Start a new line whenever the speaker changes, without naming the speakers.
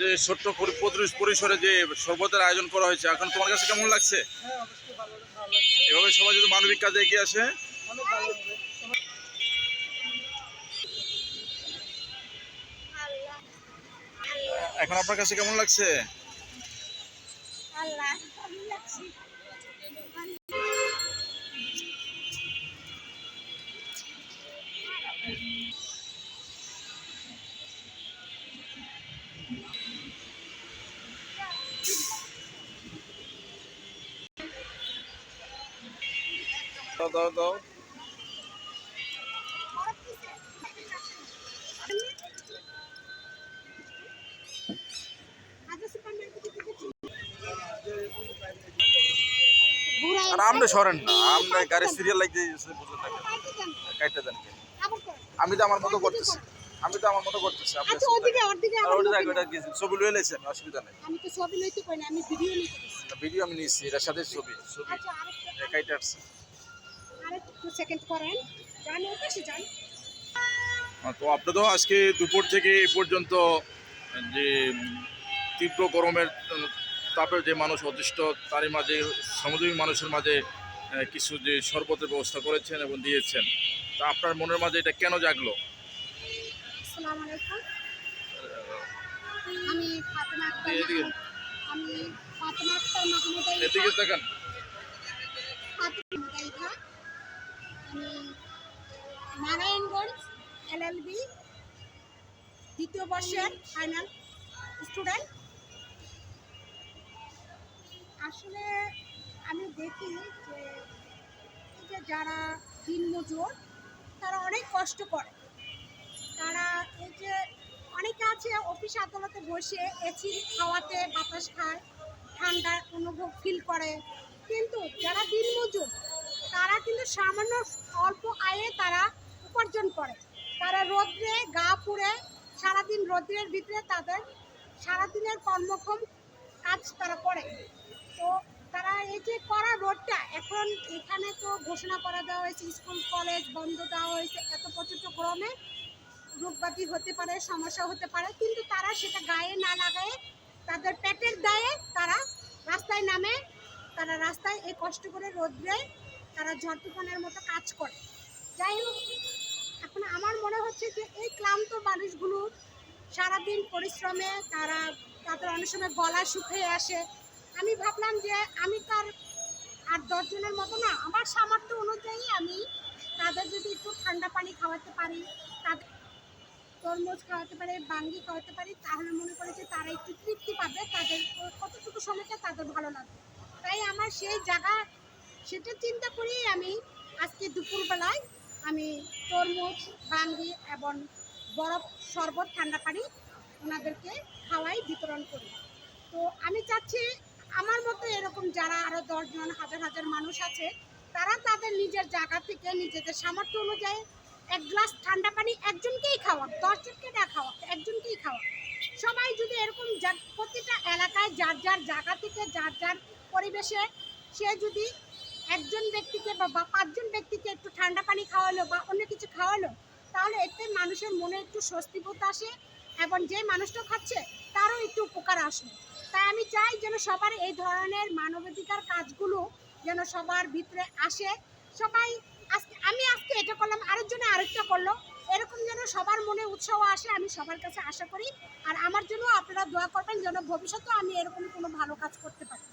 যে ছোট্ট পরি- পরি- পরিসরে যে শরবতের আয়োজন করা হয়েছে, এখন তোমার কাছে কেমন লাগছে? এভাবে সবাই যদি মানবিক কাজে এগিয়ে আসে? এখন আপনার কাছে কেমন লাগছে? দাও দাও দাও। আর আমরা সরেন না আমরা গাড়ি সিরিয়াল লাগতে বুঝলেন না কেন? কাইটা দেন আমি তো আমার মতো করতেছি আমি তো আমার মতো করতেছি আপনি
আচ্ছা ওদিকে ওদিকে
ওটা
লোক
ওটা কি- ছবি লয়ে অসুবিধা নেই।
আমি তো ছবি লইতে পারি না আমি ভিডিও নিতে
ভিডিও আমি এটার সাথে ছবি ছবি।
আচ্ছা
আসছে
আরেকটু সেকেন্ড করেন। জানি ওর পাশে যান
তো তো আজকে দুপুর থেকে এই পর্যন্ত যে তীব্র গরমের তাপের যে মানুষ অতিষ্ঠ তারই মাঝে সামুদ্রিক মানুষের মাঝে কিছু যে শরবতের ব্যবস্থা করেছেন এবং দিয়েছেন তা আপনার মনের মাঝে এটা কেন জাগলো?
আমি ফাতেমা আমি ফাতেমা মাহমুদ
এদিকে তাকান।
নারায়ণগঞ্জ এলএলবি দ্বিতীয় বর্ষের ফাইনাল স্টুডেন্ট আসলে আমি দেখি যে যে যারা দিনমজুর, তারা অনেক কষ্ট করে। তারা এই যে অনেকে আছে অফিস আদালতে বসে এসি খাওয়াতে বাতাস খায়, ঠান্ডা অনুভব ফিল করে। কিন্তু যারা দিনমজুর তারা কিন্তু সামান্য অল্প আয়ে তারা উপার্জন করে। তারা রোদ্রে গা পুড়ে সারাদিন রোদ্রের ভিতরে তাদের সারাদিনের কর্মক্ষম কাজ তারা করে। তো তারা এই যে করা রোডটা, এখন এখানে তো ঘোষণা করা দেওয়া হয়েছে, স্কুল, কলেজ বন্ধ দেওয়া হয়েছে, এত প্রচণ্ড গরমে রোগবাদী হতে পারে, সমস্যা হতে পারে, কিন্তু তারা সেটা গায়ে না লাগায়ে তাদের পেটের দায়ে তারা রাস্তায় নামে, তারা রাস্তায় এই কষ্ট করে রোদ্রে তারা ঝড় তুফানের মতো কাজ করে। যাই হোক, এখন আমার মনে হচ্ছে যে এই ক্লান্ত মানুষগুলো সারাদিন পরিশ্রমে তারা তাদের অনেক সময় গলা শুকিয়ে আসে। আমি ভাবলাম যে আমি তার আর দশজনের মতো না, আমার সামর্থ্য অনুযায়ী আমি তাদের যদি একটু ঠান্ডা পানি খাওয়াতে পারি, তাদের তরমুজ খাওয়াতে পারে, বাঙ্গি খাওয়াতে পারি, তাহলে মনে করে যে তারা একটু তৃপ্তি পাবে, তাদের কতটুকু সময়টা তাদের ভালো লাগবে। তাই আমার সেই জায়গা সেটা চিন্তা করেই আমি আজকে দুপুরবেলায় আমি তরমুজ বাঙ্গি এবং বরফ শরবত ঠান্ডা পানি ওনাদেরকে খাওয়াই, বিতরণ করি। তো আমি চাচ্ছি আমার মতো এরকম যারা আরও দশজন, হাজার হাজার মানুষ আছে, তারা তাদের নিজের জায়গা থেকে নিজেদের সামর্থ্য অনুযায়ী এক গ্লাস ঠান্ডা পানি একজনকেই খাওয়া, দশজনকে না খাওয়া, একজনকেই খাওয়া। সবাই যদি এরকম প্রতিটা এলাকায় যার যার জায়গা থেকে, যার যার পরিবেশে সে যদি একজন ব্যক্তিকে বা পাঁচজন ব্যক্তিকে একটু ঠান্ডা পানি খাওয়ালো বা অন্য কিছু খাওয়ালো, তাহলে এতে মানুষের মনে একটু স্বস্তিবোধ আসে এবং যে মানুষটা খাচ্ছে, তারও একটু উপকার আসবে তাই আমি চাই যেন সবার এই ধরনের মানবাধিকার কাজগুলো যেন সবার ভিতরে আসে। সবাই আজকে, আমি আজকে এটা করলাম, আরেকজনে আরেকটা করল। এরকম যেন সবার মনে উৎসাহ আসে, আমি সবার কাছে আশা করি। আর আমার জন্য আপনারা দোয়া করবেন যেন ভবিষ্যতেও আমি এরকম কোনো ভালো কাজ করতে পারি।